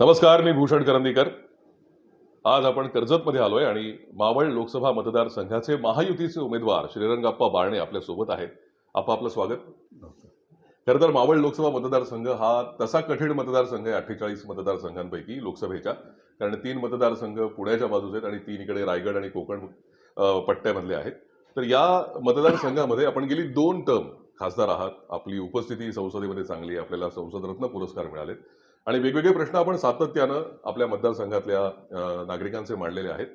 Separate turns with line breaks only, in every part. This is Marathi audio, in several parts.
नमस्कार मी भूषण करंदीकर. आज आपण कर्जतमध्ये आलोय आणि मावळ लोकसभा मतदारसंघाचे महायुतीचे उमेदवार श्रीरंगाप्पा बारणे आपल्यासोबत आहेत. आपा आपलं स्वागत. खरं तर मावळ लोकसभा मतदारसंघ हा तसा कठीण मतदारसंघ आहे अठ्ठेचाळीस मतदारसंघांपैकी लोकसभेच्या. कारण तीन मतदारसंघ पुण्याच्या बाजूचे आहेत आणि तीन इकडे रायगड आणि कोकण पट्ट्यामधले आहेत. तर या मतदारसंघामध्ये आपण गेली दोन टर्म खासदार आहात. आपली उपस्थिती संसदेमध्ये चांगली आहे आपल्याला संसदरत्न पुरस्कार मिळालेत. आणि वेगवेगळे प्रश्न आपण सातत्यानं आपल्या मतदारसंघातल्या नागरिकांचे मांडलेले आहेत.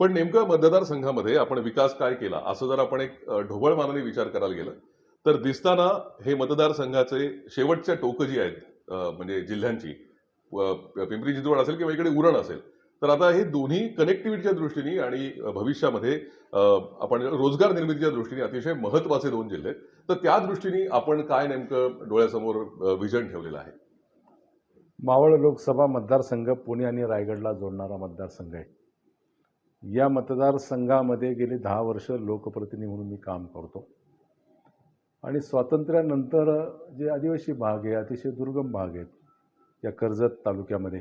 पण नेमकं मतदारसंघामध्ये आपण विकास काय केला? असं जर आपण एक ढोबळ मानाने विचार करायला गेलं तर दिसताना हे मतदारसंघाचे शेवटच्या टोकं जी आहेत म्हणजे जिल्ह्यांची पिंपरी चिंचवड असेल किंवा इकडे उरण असेल तर आता हे दोन्ही कनेक्टिव्हिटीच्या दृष्टीने आणि भविष्यामध्ये आपण रोजगार निर्मितीच्या दृष्टीने अतिशय महत्त्वाचे दोन जिल्हे तर त्या दृष्टीने आपण काय नेमकं डोळ्यासमोर विजन ठेवलेलं आहे?
मावळ लोकसभा मतदारसंघ पुणे आणि रायगडला जोडणारा मतदारसंघ आहे. या मतदारसंघामध्ये गेली दहा वर्ष लोकप्रतिनिधी म्हणून मी काम करतो. आणि स्वातंत्र्यानंतर जे आदिवासी भाग आहे अतिशय दुर्गम भाग आहेत या कर्जत तालुक्यामध्ये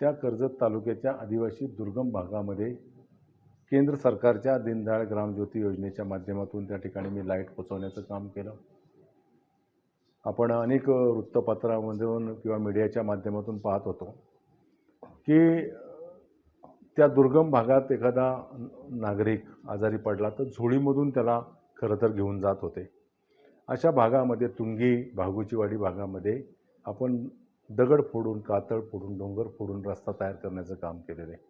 त्या कर्जत तालुक्याच्या आदिवासी दुर्गम भागामध्ये केंद्र सरकारच्या दीनदयाळ ग्रामज्योती योजनेच्या माध्यमातून त्या ठिकाणी मी लाइट पोचवण्याचं काम केलं. आपण अनेक वृत्तपत्रामधून किंवा मीडियाच्या माध्यमातून पाहत होतो की त्या दुर्गम भागात एखादा नागरिक आजारी पडला तर झोळीमधून त्याला खरं तर घेऊन जात होते. अशा भागामध्ये तुंगी भागुचीवाडी भागामध्ये आपण दगड फोडून कातळ फोडून डोंगर फोडून रस्ता तयार करण्याचं काम केलेलं आहे.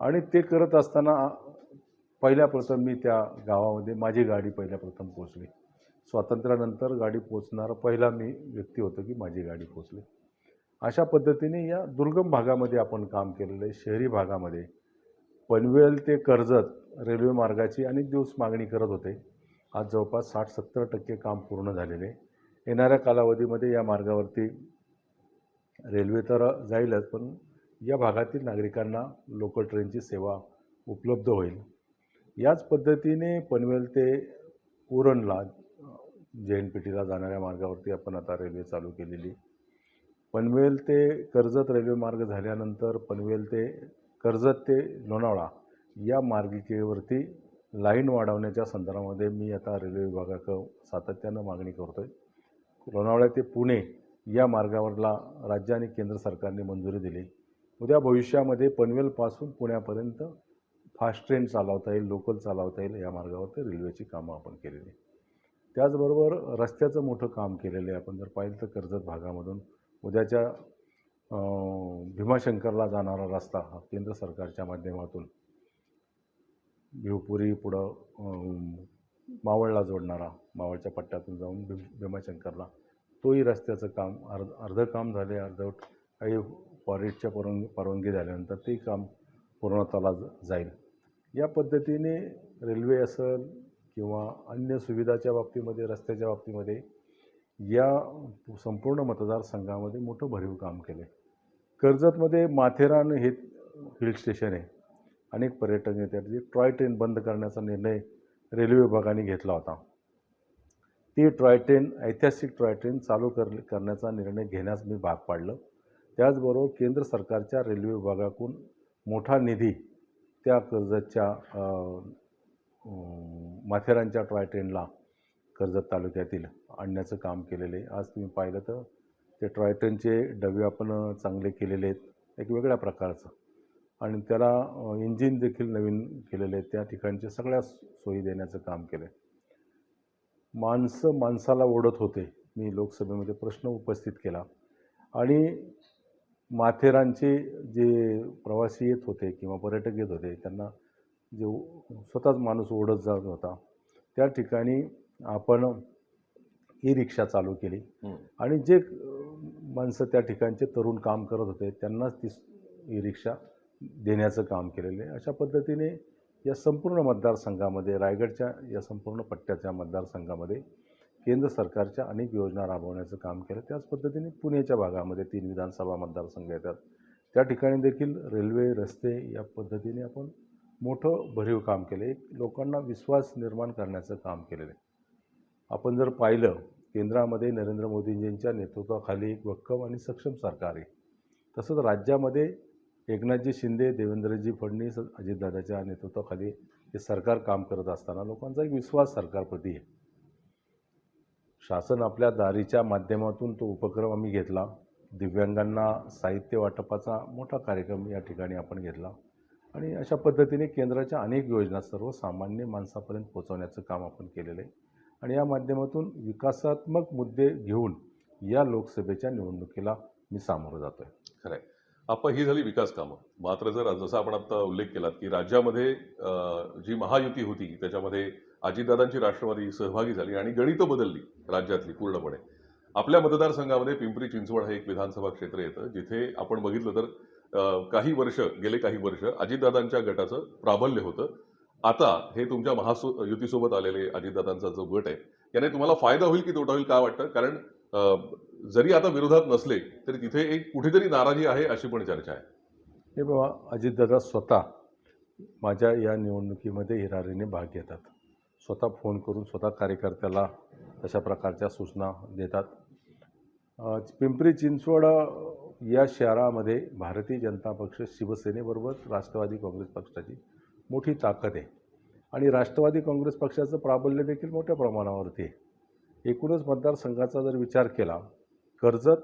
आणि ते करत असताना पहिल्या प्रथम मी त्या गावामध्ये माझी गाडी पहिल्या प्रथम पोचली स्वातंत्र्यानंतर गाडी पोचणारा पहिला मी व्यक्ती होतो की माझी गाडी पोचली अशा पद्धतीने या दुर्गम भागामध्ये आपण काम केलेलं आहे शहरी भागामध्ये. पनवेल ते कर्जत रेल्वे मार्गाची अनेक दिवस मागणी करत होते. आज जवळपास साठ सत्तर टक्के काम पूर्ण झालेले. येणाऱ्या कालावधीमध्ये या मार्गावरती रेल्वे तर जाईलच पण या भागातील नागरिकांना लोकल ट्रेनची सेवा उपलब्ध होईल. याच पद्धतीने पनवेल ते उरणला जे एन पी टीला जाणाऱ्या मार्गावरती आपण आता रेल्वे चालू केलेली. पनवेल ते कर्जत रेल्वे मार्ग झाल्यानंतर पनवेल ते कर्जत ते लोणावळा या मार्गिकेवरती लाईन वाढवण्याच्या संदर्भामध्ये मी आता रेल्वे विभागाकडं सातत्यानं मागणी करतो आहे लोणावळा ते पुणे या मार्गावरला राज्य आणि केंद्र सरकारने मंजुरी दिली. उद्या भविष्यामध्ये पनवेलपासून पुण्यापर्यंत फास्ट ट्रेन चालवता येईल लोकल चालवता येईल या मार्गावरती रेल्वेची कामं आपण केलेली. त्याचबरोबर रस्त्याचं मोठं काम केलेलं आहे आपण. जर पाहिलं तर कर्जत भागामधून उद्याच्या भीमाशंकरला जाणारा रस्ता हा केंद्र सरकारच्या माध्यमातून भिवपुरी पुढं मावळला जोडणारा मावळच्या पट्ट्यातून जाऊन भीम भीमाशंकरला तोही रस्त्याचं काम अर्ध अर्धं काम झाले अर्धवट काही फॉरेस्टच्या परवान परवानगी झाल्यानंतर ते काम पूर्णत्वाला जाईल. या पद्धतीने रेल्वे असेल किंवा अन्य सुविधाच्या बाबतीमध्ये रस्त्याच्या बाबतीमध्ये या संपूर्ण मतदारसंघामध्ये मोठं भरीव काम केलं आहे कर्जतमध्ये माथेरान हे हिल स्टेशन आहे. अनेक पर्यटक येतात. जे टॉय ट्रेन बंद करण्याचा निर्णय रेल्वे विभागाने घेतला होता. ती टॉय ट्रेन ऐतिहासिक टॉय ट्रेन चालू कर करण्याचा निर्णय घेण्यास मी भाग पाडलं. त्याचबरोबर केंद्र सरकारच्या रेल्वे विभागाकडून मोठा निधी त्या कर्जतच्या माथेरानच्या टॉय ट्रेनला कर्जत तालुक्यातील आणण्याचं काम केलेलं आहे. आज तुम्ही पाहिलं तर ते टॉय ट्रेनचे डबे आपण चांगले केलेले आहेत. एक वेगळ्या प्रकारचं. आणि त्याला इंजिन देखील नवीन केलेले आहेत. त्या ठिकाणचे सगळ्या सोयी देण्याचं काम केलं आहे माणसं माणसाला ओढत होते. मी लोकसभेमध्ये प्रश्न उपस्थित केला. आणि माथेरानचे जे प्रवासी येत होते किंवा पर्यटक येत होते त्यांना जे स्वतःच माणूस ओढत जात होता. त्या ठिकाणी आपण ई रिक्षा चालू केली. आणि जे माणसं त्या ठिकाणचे तरुण काम करत होते त्यांनाच ती ई रिक्षा देण्याचं काम केलेलं आहे. अशा पद्धतीने या संपूर्ण मतदारसंघामध्ये रायगडच्या या संपूर्ण पट्ट्याच्या मतदारसंघामध्ये केंद्र सरकारच्या अनेक योजना राबवण्याचं काम केलं. त्याच पद्धतीने पुण्याच्या भागामध्ये तीन विधानसभा मतदारसंघ येतात. त्या ठिकाणी देखील रेल्वे रस्ते या पद्धतीने आपण मोठं भरीव काम केलं. एक लोकांना विश्वास निर्माण करण्याचं काम केलेलं आहे. आपण जर पाहिलं केंद्रामध्ये नरेंद्र मोदींजींच्या नेतृत्वाखाली एक भक्कम आणि सक्षम सरकार आहे. तसंच राज्यामध्ये एकनाथजी शिंदे देवेंद्रजी फडणवीस अजितदादाच्या नेतृत्वाखाली हे सरकार काम करत असताना लोकांचा एक विश्वास सरकारप्रती आहे. शासन आपल्या दारीच्या माध्यमातून तो उपक्रम आम्ही घेतला. दिव्यांगांना साहित्य वाटपाचा मोठा कार्यक्रम या ठिकाणी आपण घेतला. आणि अशा पद्धतीने केंद्राच्या अनेक योजना सर्वसामान्य माणसापर्यंत पोहोचवण्याचं काम आपण केलेलं आहे. आणि या माध्यमातून विकासात्मक मुद्दे घेऊन या लोकसभेच्या निवडणुकीला मी सामोरं जातो आहे
खरंय. आपण ही झाली विकास कामं. मात्र जर जसा आपण आता उल्लेख केलात की राज्यामध्ये जी महायुती होती त्याच्यामध्ये अजितदादांची राष्ट्रवादी सहभागी झाली आणि गणितं बदलली राज्यातली पूर्णपणे. आपल्या मतदारसंघामध्ये पिंपरी चिंचवड हे एक विधानसभा क्षेत्र येतं जिथे आपण बघितलं तर काही वर्ष गेले काही वर्ष अजितदादांच्या गटाचं प्राबल्य होतं. आता हे तुमच्या महासु युतीसोबत आलेले अजितदादांचा जो गट आहे याने तुम्हाला फायदा होईल की तोटा होईल काय वाटतं? कारण जरी आता विरोधात नसले तरी तिथे एक कुठेतरी नाराजी आहे अशी पण चर्चा आहे.
हे बाबा अजितदादा स्वतः माझ्या या निवडणुकीमध्ये हिरारीने भाग घेतात. स्वतः फोन करून स्वतः कार्यकर्त्याला तशा प्रकारच्या सूचना देतात. पिंपरी चिंचवड या शहरामध्ये भारतीय जनता पक्ष शिवसेनेबरोबर राष्ट्रवादी काँग्रेस पक्षाची मोठी ताकद आहे. आणि राष्ट्रवादी काँग्रेस पक्षाचं प्राबल्य देखील मोठ्या प्रमाणावरती आहे. एकूणच मतदारसंघाचा जर विचार केला कर्जत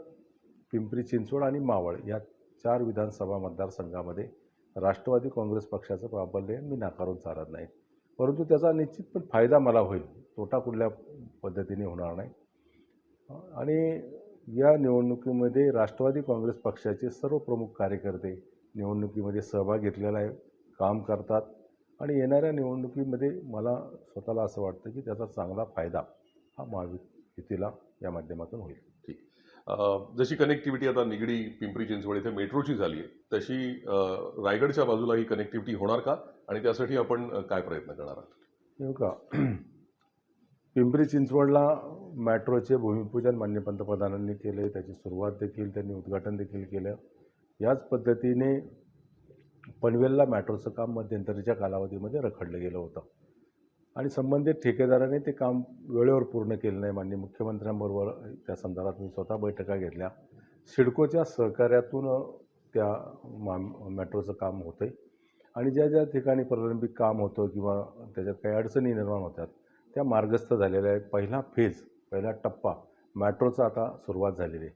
पिंपरी चिंचवड आणि मावळ या चार विधानसभा मतदारसंघामध्ये राष्ट्रवादी काँग्रेस पक्षाचं प्राबल्य मी नाकारून चालत नाही. परंतु त्याचा निश्चित पण फायदा मला होईल तोटा कुठल्या पद्धतीने होणार नाही. आणि या निवडणुकीमध्ये राष्ट्रवादी काँग्रेस पक्षाचे सर्व प्रमुख कार्यकर्ते निवडणुकीमध्ये सहभाग घेतलेला आहे काम करतात आणि येणाऱ्या निवडणुकीमध्ये मला स्वतःला असं वाटतं की त्याचा चांगला फायदा हा महायुतीला या माध्यमातून होईल.
अं, जशी कनेक्टिव्हिटी आता निगडी पिंपरी चिंचवड इथे मेट्रोची झाली आहे तशी रायगडच्या बाजूला ही कनेक्टिव्हिटी होणार का? आणि त्यासाठी आपण काय प्रयत्न करणार आहात?
का पिंपरी चिंचवडला मॅट्रोचे भूमिपूजन मान्य पंतप्रधानांनी केले त्याची सुरुवात देखील त्यांनी उद्घाटन देखील केलं. याच पद्धतीने पनवेलला मॅट्रोचं काम मध्यंतरीच्या कालावधीमध्ये रखडलं गेलं होतं. आणि संबंधित ठेकेदाराने ते काम वेळेवर पूर्ण केलं नाही माननीय मुख्यमंत्र्यांबरोबर त्या संदर्भात मी स्वतः बैठका घेतल्या. सिडकोच्या सहकार्यातून त्या मा मेट्रोचं काम होतं आहे आणि ज्या ज्या ठिकाणी प्रलंबित काम होतं किंवा त्याच्यात काही अडचणी निर्माण होतात त्या मार्गस्थ झालेल्या आहेत. पहिला फेज पहिला टप्पा मॅट्रोचा आता सुरुवात झालेली आहे.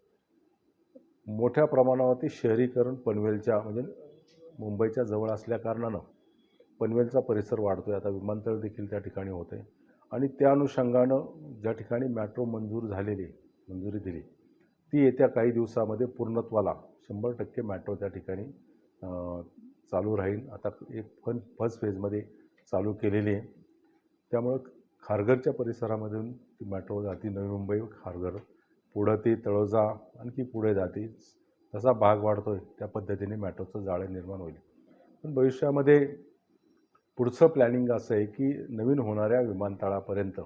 मोठ्या प्रमाणावरती शहरीकरण पनवेलच्या म्हणजे मुंबईच्या जवळ असल्या कारणानं पनवेलचा परिसर वाढतो आहे आता विमानतळ देखील त्या ठिकाणी होते आणि त्या अनुषंगानं ज्या ठिकाणी मॅट्रो मंजूर झालेली मंजुरी दिली ती येत्या काही दिवसामध्ये पूर्णत्वाला शंभर टक्के मॅट्रो त्या ठिकाणी चालू राहील. आता एक फन फर्स्ट फेजमध्ये चालू केलेली आहे. त्यामुळं खारघरच्या परिसरामधून ती मॅट्रो जाते नवी मुंबई खारघर. पुढं ती तळोजा आणखी पुढे जाते. तसा भाग वाढतो आहे त्या पद्धतीने मॅट्रोचं जाळं निर्माण होईल. पण भविष्यामध्ये पुढचं प्लॅनिंग असं आहे की नवीन होणाऱ्या विमानतळापर्यंत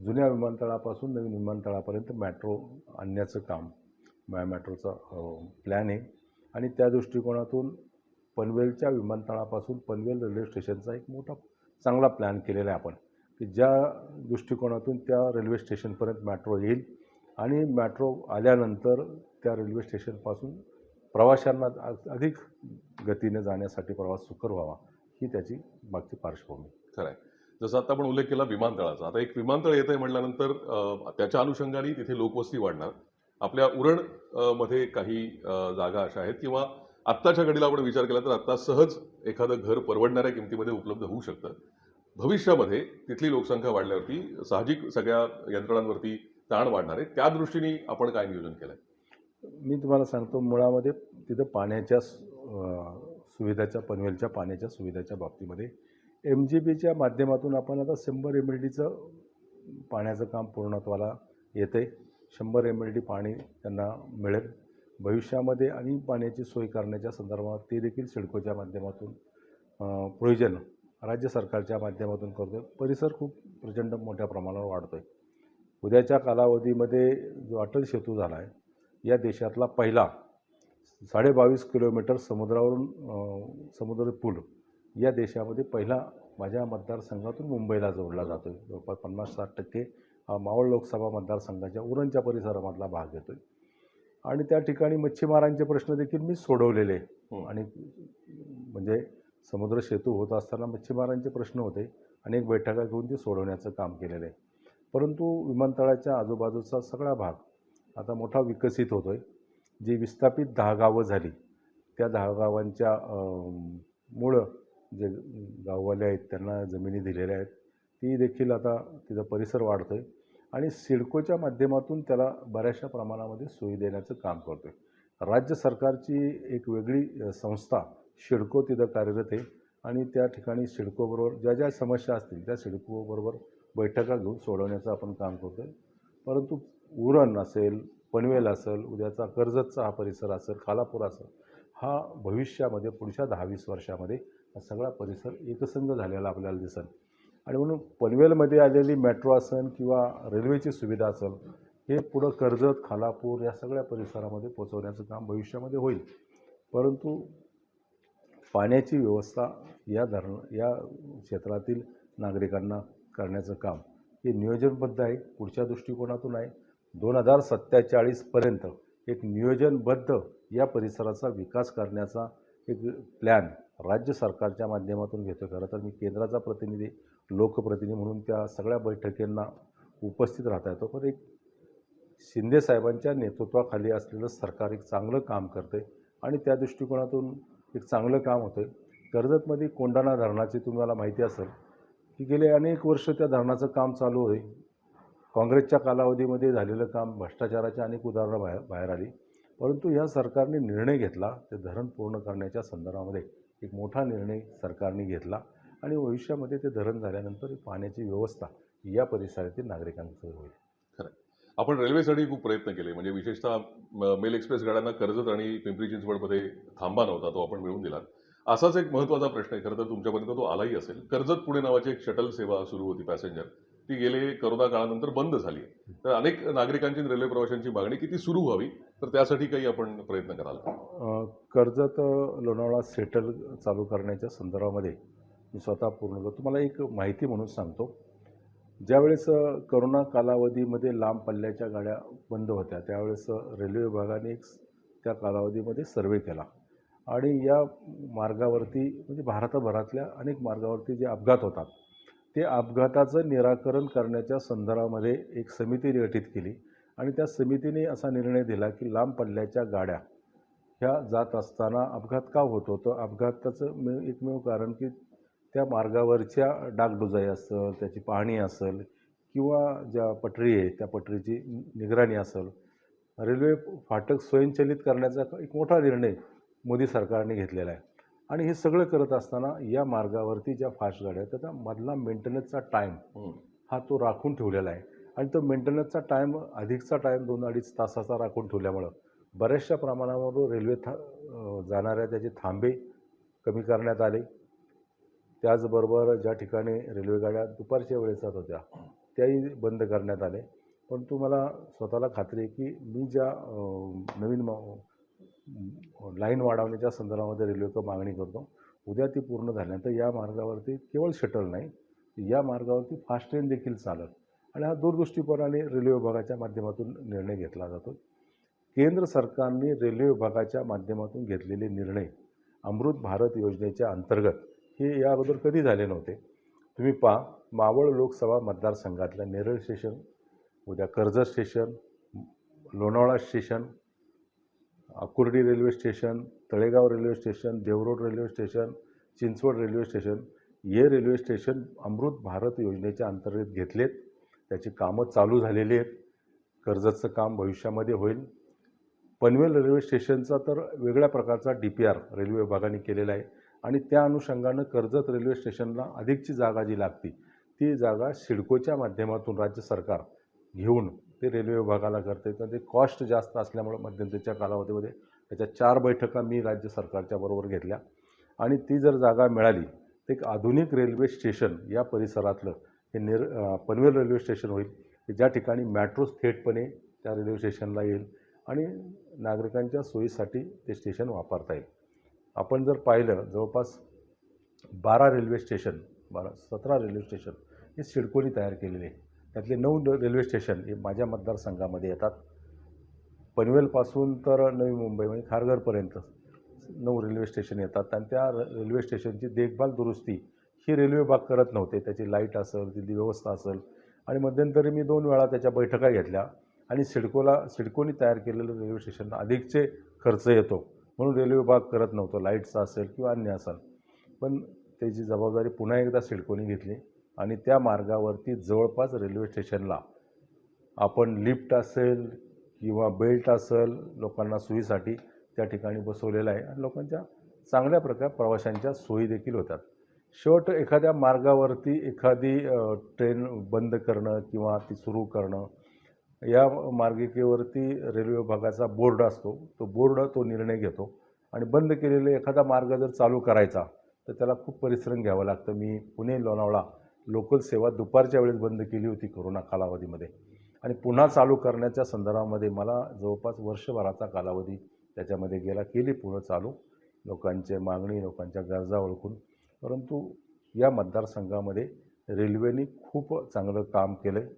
जुन्या विमानतळापासून नवीन विमानतळापर्यंत मॅट्रो आणण्याचं काम मॅ मॅट्रोचा प्लॅन हो, आहे. आणि त्या दृष्टिकोनातून पनवेलच्या विमानतळापासून पनवेल रेल्वे स्टेशनचा एक मोठा चांगला प्लॅन केलेला आहे आपण. की ज्या दृष्टिकोनातून त्या रेल्वे स्टेशनपर्यंत मॅट्रो येईल आणि मॅट्रो आल्यानंतर त्या रेल्वे स्टेशनपासून प्रवाशांना अधिक गतीने जाण्यासाठी प्रवास सुकर व्हावा ही त्याची मागची पार्श्वभूमी.
खरं आहे जसं आता आपण उल्लेख केला विमानतळाचा. आता एक विमानतळ येत आहे म्हटल्यानंतर त्याच्या अनुषंगाने तिथे लोकवस्ती वाढणार. आपल्या उरणमध्ये काही जागा अशा आहेत किंवा आत्ताच्या घडीला आपण विचार केला तर आत्ता सहज एखादं घर परवडणाऱ्या किमतीमध्ये उपलब्ध होऊ शकतं. भविष्यामध्ये तिथली लोकसंख्या वाढल्यावरती साहजिक सगळ्या यंत्रणांवरती ताण वाढणार आहे. त्या दृष्टीने आपण काय नियोजन केलं आहे
मी तुम्हाला सांगतो मुळामध्ये तिथं पाण्याच्या सुविधाच्या पनवेलच्या पाण्याच्या सुविधाच्या बाबतीमध्ये एम जी बीच्या माध्यमातून आपण आता शंभर एम एल डीचं पाण्याचं काम पूर्णत्वाला येतं आहे शंभर एम एल डी पाणी त्यांना मिळेल. भविष्यामध्ये आणि पाण्याची सोय करण्याच्या संदर्भात ते देखील सिडकोच्या माध्यमातून प्रयोजन राज्य सरकारच्या माध्यमातून करतो परिसर खूप प्रचंड मोठ्या प्रमाणावर वाढतो आहे उद्याच्या कालावधीमध्ये जो अटल सेतू झाला आहे या देशातला पहिला साडेबावीस किलोमीटर समुद्रावरून समुद्र पूल या देशामध्ये पहिला माझ्या मतदारसंघातून मुंबईला जोडला जातो आहे जवळपास पन्नास साठ टक्के हा मावळ लोकसभा मतदारसंघाच्या उरणच्या परिसरामधला भाग येतो आहे आणि त्या ठिकाणी मच्छीमारांचे प्रश्न देखील मी सोडवलेले.
हं.
आणि म्हणजे समुद्र सेतू होत असताना मच्छीमारांचे प्रश्न होते अनेक बैठका घेऊन ते सोडवण्याचं काम केलेलं आहे. परंतु विमानतळाच्या आजूबाजूचा सगळा भाग आता मोठा विकसित होतो आहे जी विस्थापित दहा गावं झाली त्या दहा गावांच्या मुळं जे गाववाले आहेत त्यांना जमिनी दिलेल्या आहेत ती देखील आता तिचा परिसर वाढतो आहे आणि सिडकोच्या माध्यमातून त्याला बऱ्याचशा प्रमाणामध्ये सोयी देण्याचं काम करतो आहे राज्य सरकारची एक वेगळी संस्था सिडको तिथं कार्यरत आहे. आणि त्या ठिकाणी सिडकोबरोबर ज्या ज्या समस्या असतील त्या सिडकोबरोबर बैठका घेऊन सोडवण्याचं आपण काम करतो आहे परंतु उरण असेल पनवेल असेल उद्याचा कर्जतचा हा परिसर असेल खालापूर असेल हा भविष्यामध्ये पुढच्या दहा वीस वर्षामध्ये हा सगळा परिसर एकसंध झालेला आपल्याला दिसेल. आणि म्हणून पनवेलमध्ये आलेली मेट्रो असेल किंवा रेल्वेची सुविधा असेल हे पुढं कर्जत खालापूर या सगळ्या परिसरामध्ये पोचवण्याचं काम भविष्यामध्ये होईल. परंतु पाण्याची व्यवस्था या धरण या क्षेत्रातील नागरिकांना करण्याचं काम हे नियोजनबद्ध आहे पुढच्या दृष्टिकोनातून आहे. दोन हजार सत्तेचाळीसपर्यंत एक नियोजनबद्ध या परिसराचा विकास करण्याचा एक प्लॅन राज्य सरकारच्या माध्यमातून घेतो खरं तर मी केंद्राचा प्रतिनिधी लोकप्रतिनिधी म्हणून त्या सगळ्या बैठकींना उपस्थित राहता येतो. पण एक शिंदे साहेबांच्या नेतृत्वाखाली असलेलं सरकार एक चांगलं काम करते आणि त्या दृष्टिकोनातून एक चांगलं काम होतं आहे कर्जतमध्ये कोंडाणा धरणाची तुम्हाला माहिती असेल की गेले अनेक वर्ष त्या धरणाचं काम चालू आहे काँग्रेसच्या कालावधीमध्ये झालेलं काम भ्रष्टाचाराची अनेक उदाहरणं बाहेर बाहेर आली. परंतु ह्या सरकारने निर्णय घेतला ते धरण पूर्ण करण्याच्या संदर्भामध्ये एक मोठा निर्णय सरकारने घेतला आणि भविष्यामध्ये ते धरण झाल्यानंतर पाण्याची व्यवस्था या परिसरातील नागरिकांचं होईल.
आपण रेल्वेसाठी खूप प्रयत्न केले. म्हणजे विशेषतः मेल एक्सप्रेस गाड्यांना कर्जत आणि पिंपरी चिंचवडमध्ये थांबा नव्हता तो आपण मिळवून दिला. असाच एक महत्त्वाचा प्रश्न आहे. खरं तर तुमच्यापर्यंत तो आलाही असेल. कर्जत पुणे नावाची एक शटल सेवा सुरू होती पॅसेंजर ती गेले करोना काळानंतर बंद झाली. तर अनेक नागरिकांची रेल्वे प्रवाशांची मागणी किती सुरू व्हावी तर त्यासाठी काही आपण प्रयत्न कराल.
कर्जत लोणावळा सेटल चालू करण्याच्या संदर्भामध्ये मी स्वतः पूर्ण तुम्हाला एक माहिती म्हणून सांगतो. ज्यावेळेस करोना कालावधीमध्ये लांब पल्ल्याच्या गाड्या बंद होत्या त्यावेळेस रेल्वे विभागाने एक त्या कालावधीमध्ये सर्वे केला. आणि या मार्गावरती म्हणजे भारतभरातल्या अनेक मार्गावरती जे अपघात होतात ते अपघाताचं निराकरण करण्याच्या संदर्भामध्ये एक समिती गठीत केली. आणि त्या समितीने असा निर्णय दिला की लांब पल्ल्याच्या गाड्या ह्या जात असताना अपघात का होत? होतं अपघाताचं मे एकमेव कारण की त्या मार्गावरच्या डागडुजाई असेल त्याची पाहणी असेल किंवा ज्या पटरी आहे त्या पटरीची निगराणी असेल रेल्वे फाटक स्वयंचलित करण्याचा एक मोठा निर्णय मोदी सरकारने घेतलेला आहे. आणि हे सगळं करत असताना या मार्गावरती ज्या फास्ट गाड्या आहेत त्याचा मधला मेंटेनन्सचा टाईम
हं.
तो राखून ठेवलेला आहे. आणि तो मेंटेनन्सचा टाईम अधिकचा टाईम दोन अडीच तासाचा राखून ठेवल्यामुळं बऱ्याचशा प्रमाणावर रेल्वे था जाणाऱ्या त्याचे थांबे कमी करण्यात आले. त्याचबरोबर ज्या ठिकाणी रेल्वेगाड्या दुपारच्या वेळेस जात होत्या त्याही बंद करण्यात आले. पण तुम्हाला स्वतःला खात्री आहे की मी ज्या नवीन लाईन वाढवण्याच्या संदर्भामध्ये रेल्वेकडं मागणी करतो उद्या ती पूर्ण झाल्यानंतर या मार्गावरती केवळ शटल नाही या मार्गावरती फास्ट ट्रेन देखील चालत. आणि हा दूरदृष्टीपणाने रेल्वे विभागाच्या माध्यमातून निर्णय घेतला जातो. केंद्र सरकारने रेल्वे विभागाच्या माध्यमातून घेतलेले निर्णय अमृत भारत योजनेच्या अंतर्गत हे या अगोदर कधी झाले नव्हते? तुम्ही पहा मावळ लोकसभा मतदारसंघातल्या नेरळ स्टेशन उद्या Karjat station Lonavala station Akurdi railway station Talegaon railway station Dehuroad railway station Chinchwad railway station हे रेल्वे स्टेशन अमृत भारत योजनेच्या अंतर्गत घेतलेत. त्याची कामं चालू झालेली आहेत. कर्जतचं काम भविष्यामध्ये होईल. पनवेल रेल्वे स्टेशनचा तर वेगळ्या प्रकारचा डी पी आर रेल्वे विभागाने केलेला आहे. आणि त्या अनुषंगानं कर्जत रेल्वे स्टेशनला अधिकची जागा जी लागती ती जागा सिडकोच्या माध्यमातून राज्य सरकार घेऊन ते रेल्वे विभागाला करते. तर ते कॉस्ट जास्त असल्यामुळं मध्यंतरीच्या कालावधीमध्ये त्याच्या चार बैठका मी राज्य सरकारच्या बरोबर घेतल्या. आणि ती जर जागा मिळाली तर एक आधुनिक रेल्वे स्टेशन या परिसरातलं हे निर पनवेल रेल्वे स्टेशन होईल. की ज्या ठिकाणी मॅट्रो थेटपणे त्या रेल्वे स्टेशनला येईल आणि नागरिकांच्या सोयीसाठी ते स्टेशन वापरता येईल. आपण जर पाहिलं जवळपास बारा रेल्वे स्टेशन बारा सतरा रेल्वे स्टेशन हे सिडकोनी तयार केलेले आहे त्यातले नऊ रेल्वे स्टेशन हे माझ्या मतदारसंघामध्ये येतात. पनवेलपासून तर नवी मुंबई म्हणजे खारघरपर्यंत नऊ रेल्वे स्टेशन येतात. आणि त्या रेल्वे स्टेशनची देखभाल दुरुस्ती ही रेल्वे विभाग करत नव्हते. त्याची लाइट असेल तिथली व्यवस्था असेल. आणि मध्यंतरी मी दोन वेळा त्याच्या बैठका घेतल्या आणि सिडकोला सिडकोनी तयार केलेलं रेल्वे स्टेशन अधिकचे खर्च येतो. म्हणून रेल्वे विभाग करत नव्हतो. लाईटचा असेल किंवा अन्य असेल. पण त्याची जबाबदारी पुन्हा एकदा सिडकोनी घेतली आणि त्या मार्गावरती जवळपास रेल्वे स्टेशनला आपण लिफ्ट असेल किंवा बेल्ट असेल लोकांना सोयीसाठी त्या ठिकाणी बसवलेलं आहे आणि लोकांच्या चांगल्या प्रकारे प्रवाशांच्या सोयी देखील होतात. शेवट एखाद्या मार्गावरती एखादी ट्रेन बंद करणं किंवा ती सुरू करणं या मार्गिकेवरती रेल्वे विभागाचा बोर्ड असतो. तो बोर्ड तो निर्णय घेतो. आणि बंद केलेला एखादा मार्ग जर चालू करायचा तर त्याला खूप परिश्रम घ्यावं लागतं. मी पुणे लोणावळा लोकल सेवा दुपारच्या वेळेस बंद केली होती कोरोना कालावधीमध्ये. आणि पुन्हा चालू करण्याच्या संदर्भामध्ये मला जवळपास वर्षभराचा कालावधी त्याच्यामध्ये गेला. केली पुढं चालू. लोकांचे मागणी लोकांच्या गरजा ओळखून. परंतु या मतदारसंघामध्ये रेल्वेने खूप चांगलं काम केलं आहे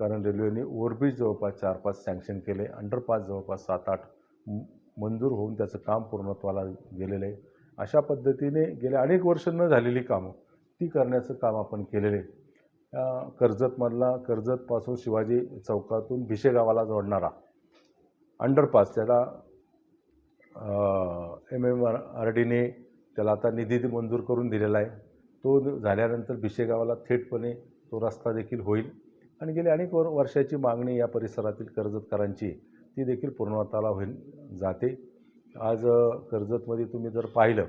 कारण रेल्वेने ओव्हरब्रिज जवळपास चार पाच सँक्शन केले. अंडरपास जवळपास सात आठ मंजूर होऊन त्याचं काम पूर्णत्वाला गेलेलं आहे. अशा पद्धतीने गेल्या अनेक वर्ष न झालेली कामं ती करण्याचं काम आपण केलेलं आहे. कर्जतमधला कर्जतपासून शिवाजी चौकातून भिशे गावाला जोडणारा अंडरपास त्याला एम एम आर आर डीने त्याला आता निधी मंजूर करून दिलेला आहे. तो झाल्यानंतर भिशे गावाला थेटपणे तो रस्ता देखील होईल. आणि गेली अनेक वर वर्षाची मागणी या परिसरातील कर्जतकरांची ती देखील पूर्णत्वाला होईल जाते. आज कर्जतमध्ये तुम्ही जर पाहिलं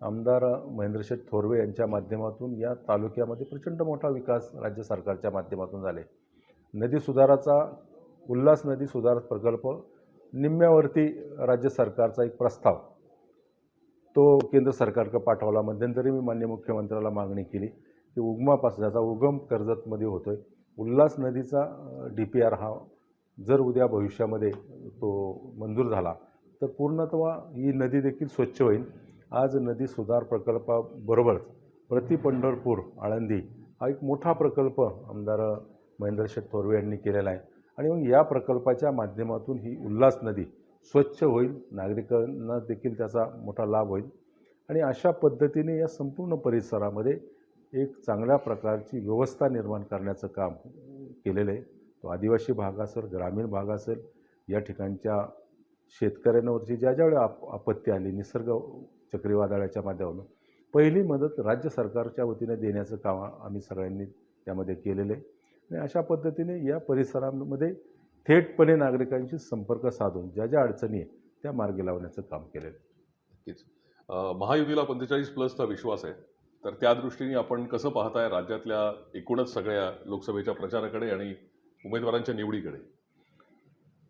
आमदार महेंद्रशेठ थोरवे यांच्या माध्यमातून या तालुक्यामध्ये प्रचंड मोठा विकास राज्य सरकारच्या माध्यमातून झाले. नदी सुधाराचा उल्हास नदी सुधार प्रकल्प निम्म्यावरती राज्य सरकारचा एक प्रस्ताव तो केंद्र सरकारकडे पाठवला. मध्यंतरी मी मान्य मुख्यमंत्र्याला मागणी केली की उगमापासून ज्याचा उगम कर्जतमध्ये होतो आहे उल्हास नदीचा डी पी आर हा जर उद्या भविष्यामध्ये तो मंजूर झाला तर पूर्णत्व ही नदी देखील स्वच्छ होईल. आज नदी सुधार प्रकल्पाबरोबरच प्रति पंढरपूर आळंदी हा एक मोठा प्रकल्प आमदार महेंद्रशेठ थोरवे यांनी केलेला आहे. आणि मग या प्रकल्पाच्या माध्यमातून ही उल्हास नदी स्वच्छ होईल नागरिकांना देखील त्याचा मोठा लाभ होईल. आणि अशा पद्धतीने या संपूर्ण परिसरामध्ये एक चांगल्या प्रकारची व्यवस्था निर्माण करण्याचं काम केलेलं आहे. तो आदिवासी भाग असेल ग्रामीण भाग असेल या ठिकाणच्या शेतकऱ्यांवरची ज्या ज्यावेळी आप आपत्ती आली निसर्ग चक्रीवादळाच्या माध्यमातून पहिली मदत राज्य सरकारच्या वतीने देण्याचं काम आम्ही सगळ्यांनी त्यामध्ये केलेलं आहे. आणि अशा पद्धतीने या परिसरामध्ये थेटपणे नागरिकांशी संपर्क साधून ज्या ज्या अडचणी आहे त्या मार्गी लावण्याचं काम केलेलं आहे.
नक्कीच. महायुतीला पंचेचाळीस प्लसचा विश्वास आहे. तर त्या दृष्टीने आपण कसं पाहताय राज्यातल्या एकूणच सगळ्या लोकसभेच्या प्रचाराकडे आणि उमेदवारांच्या निवडीकडे?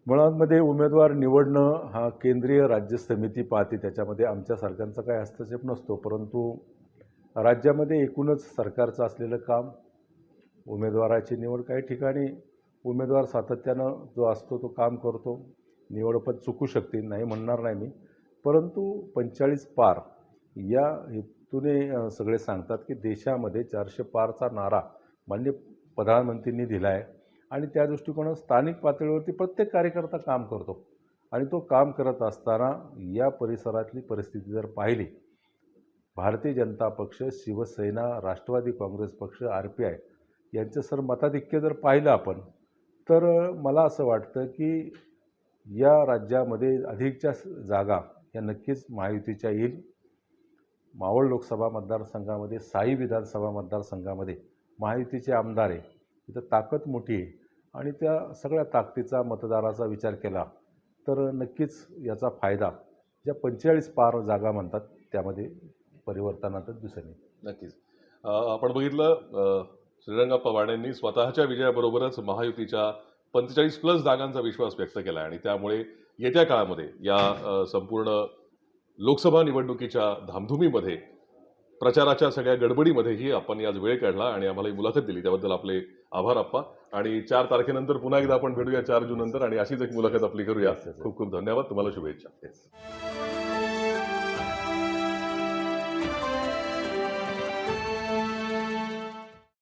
मुळांमध्ये उमेदवार निवडणं हा केंद्रीय राज्य समिती पाहते त्याच्यामध्ये आमच्यासारख्यांचा काही हस्तक्षेप नसतो परंतु राज्यामध्ये एकूणच सरकारचं असलेलं काम उमेदवाराची निवड काही ठिकाणी उमेदवार सातत्यानं जो असतो तो काम करतो निवड पण चुकू शकते नाही म्हणणार नाही मी परंतु पंचेचाळीस पार या हेतूने सगळे सांगतात की देशामध्ये चारशे पारचा नारा मान्य प्रधानमंत्रींनी दिला आहे आणि त्या दृष्टिकोनात स्थानिक पातळीवरती प्रत्येक कार्यकर्ता काम करतो आणि तो काम करत असताना या परिसरातली परिस्थिती जर पाहिली भारतीय जनता पक्ष शिवसेना राष्ट्रवादी काँग्रेस पक्ष आर पी आय यांचं सर मताधिक्य जर पाहिलं आपण तर मला असं वाटतं की या राज्यामध्ये अधिकच्या जागा या नक्कीच महायुतीच्या येईल. मावळ लोकसभा मतदारसंघामध्ये साई विधानसभा मतदारसंघामध्ये महायुतीचे आमदार आहे. तिथं ताकद मोठी आहे. आणि त्या सगळ्या ताकदीचा मतदाराचा विचार केला तर नक्कीच याचा फायदा ज्या पंचेचाळीस पार जागा म्हणतात त्यामध्ये परिवर्तनातच दिसेल
नक्कीच. आपण बघितलं श्रीरंगाप्पा श्रीरंगप्पा स्वतःच्या विजयाबरोबरच महायुतीच्या पंचेचाळीस प्लस जागांचा विश्वास व्यक्त केला आणि त्यामुळे येत्या काळामध्ये या संपूर्ण लोकसभा निवडणुकीच्या धामधुमीमध्ये प्रचाराच्या सगळ्या गडबडीमध्येही आपण आज वेळ काढला आणि आम्हाला ही मुलाखत दिली. त्याबद्दल आपले आभार आप्पा. आणि चार तारखेनंतर पुन्हा एकदा आपण भेटूया चार जून नंतर आणि अशीच एक मुलाखत आपली करूया. खूप खूप धन्यवाद. तुम्हाला शुभेच्छा.